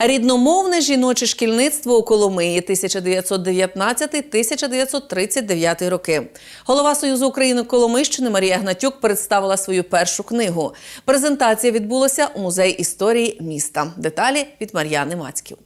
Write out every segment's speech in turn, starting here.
Рідномовне жіноче шкільництво у Коломиї 1919-1939 роки. Голова Союзу України Коломийщини Марія Гнатюк представила свою першу книгу. Презентація відбулася у музеї історії міста. Деталі від Мар'яни Мацьків.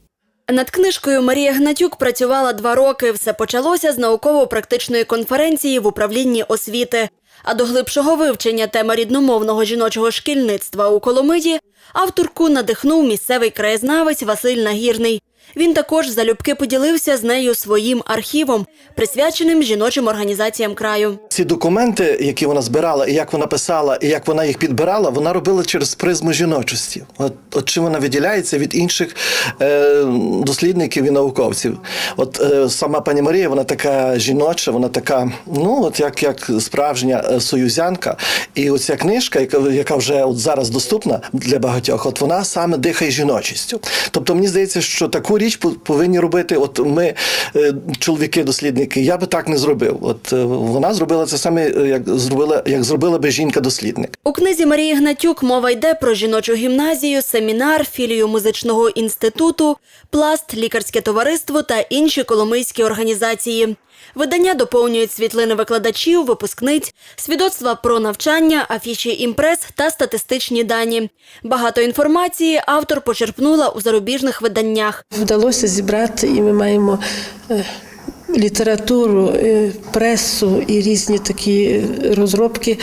Над книжкою Марія Гнатюк працювала два роки. Все почалося з науково-практичної конференції в управлінні освіти. А до глибшого вивчення теми рідномовного жіночого шкільництва у Коломиї авторку надихнув місцевий краєзнавець Василь Нагірний. Він також залюбки поділився з нею своїм архівом, присвяченим жіночим організаціям краю. Ці документи, які вона збирала, і як вона писала, і як вона їх підбирала, вона робила через призму жіночості. От, от чим вона виділяється від інших е, дослідників і науковців. От е, сама пані Марія, вона така жіноча, вона така, ну от як, як справжня е, союзянка. І оця книжка, яка, вже от зараз доступна для багатьох, от вона саме дихає жіночістю. Тобто мені здається, що таку річ по- повинні робити. От ми, е, чоловіки-дослідники, я би так не зробив. От е, вона зробила це саме, як зробила, як зробила би жінка-дослідник. У книзі Марії Гнатюк мова йде про жіночу гімназію, семінар, філію музичного інституту, пласт, лікарське товариство та інші коломийські організації. Видання доповнюють світлини викладачів, випускниць, свідоцтва про навчання, афіші імпрес та статистичні дані. Багато інформації автор почерпнула у зарубіжних виданнях. Вдалося зібрати, і ми маємо е, літературу, е, пресу і різні такі розробки.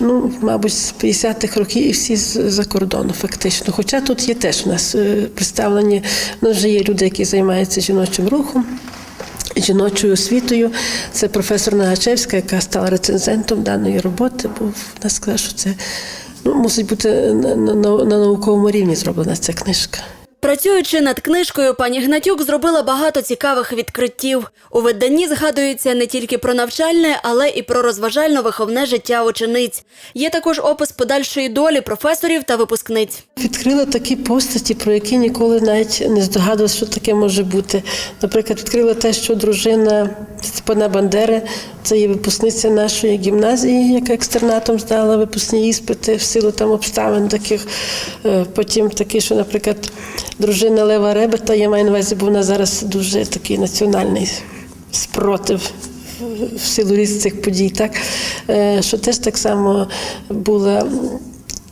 Ну, мабуть, з 50-х років і всі з- за кордону, фактично. Хоча тут є теж у нас е, представлені, у нас вже є люди, які займаються жіночим рухом. Жіночою освітою це професор Нагачевська, яка стала рецензентом даної роботи, бо вона сказала, що це ну, мусить бути на, на, на науковому рівні зроблена ця книжка. Працюючи над книжкою, пані Гнатюк зробила багато цікавих відкриттів. У виданні згадується не тільки про навчальне, але і про розважально-виховне життя учениць. Є також опис подальшої долі професорів та випускниць. Відкрила такі постаті, про які ніколи навіть не здогадувалася, що таке може бути. Наприклад, відкрила те, що дружина Степана Бандери це є випускниця нашої гімназії, яка екстернатом здала випускні іспити в силу там обставин таких. Е, Потім такі, що, наприклад, дружина Лева Ребета, я маю на увазі, бо вона зараз дуже такий національний спротив в силу різних цих подій, так Е, що теж так само була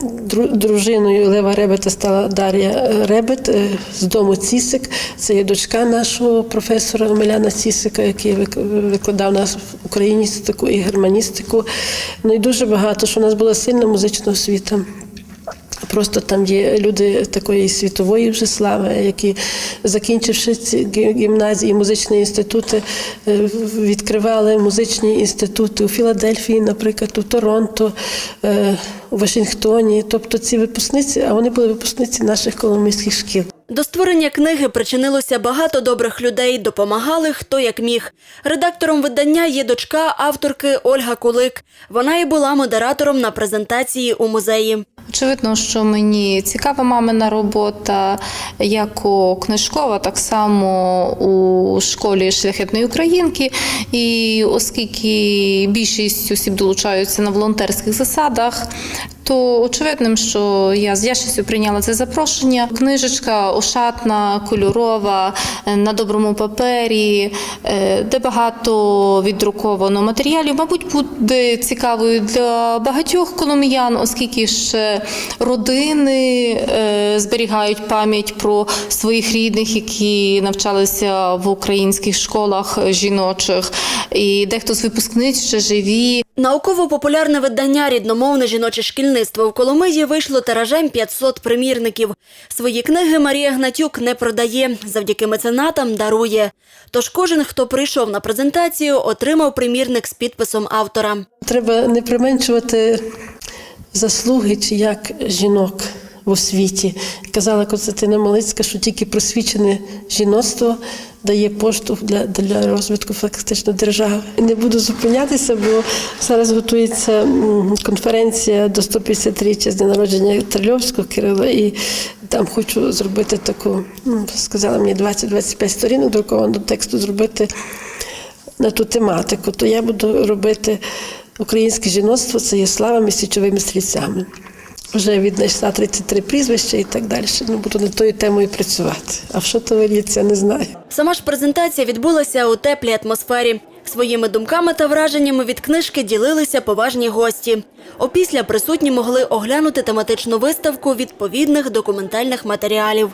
Дружиною Лева Ребета стала Дар'я Ребет е, з дому Цісик. Це є дочка нашого професора Омеляна Цісика, який вик- викладав нас україністику і германістику. Ну і дуже багато, що у нас була сильна музична освіта. Просто там є люди такої світової вже слави, які, закінчивши ці гімназії, музичні інститути, е, відкривали музичні інститути у Філадельфії, наприклад, у Торонто, е, у Вашингтоні. Тобто ці випускниці, а вони були випускниці наших коломийських шкіл. До створення книги причинилося багато добрих людей, допомагали хто як міг. Редактором видання є дочка авторки Ольга Кулик. Вона і була модератором на презентації у музеї. Очевидно, що мені цікава мамина робота, як книжкова, так само у школі шляхетної українки. І оскільки більшість осіб долучаються на волонтерських засадах, то очевидним, що я з яшістю прийняла це запрошення. Книжечка ошатна, кольорова, е, на доброму папері, е, де багато віддруковано матеріалів. Мабуть, буде цікавою для багатьох коломиян, оскільки ще родини е, зберігають пам'ять про своїх рідних, які навчалися в українських школах жіночих, і дехто з випускниць ще живі. Науково-популярне видання рідномовне жіноче шкільництво в Коломиї вийшло тиражем 500 примірників. Свої книги Марія Гнатюк не продає, завдяки меценатам дарує. Тож кожен, хто прийшов на презентацію, отримав примірник з підписом автора. Треба не применшувати заслуги чи як жінок в освіті. Казала Константина Малицька, що тільки просвічене жіноцтво дає поштовх для, для розвитку фактично держави. Не буду зупинятися, бо зараз готується конференція до 150-річчя з дня народження Трильовського Кирила, і там хочу зробити таку, ну, сказала мені 20-25 сторінок друкованого тексту зробити на ту тематику, то я буду робити українське жіноцтво це є славами січовими стрільцями. Вже віднайшла 33 прізвища і так далі. Ну, буду над тою темою працювати. А що то виліться, не знаю. Сама ж презентація відбулася у теплій атмосфері. Своїми думками та враженнями від книжки ділилися поважні гості. Опісля присутні могли оглянути тематичну виставку відповідних документальних матеріалів.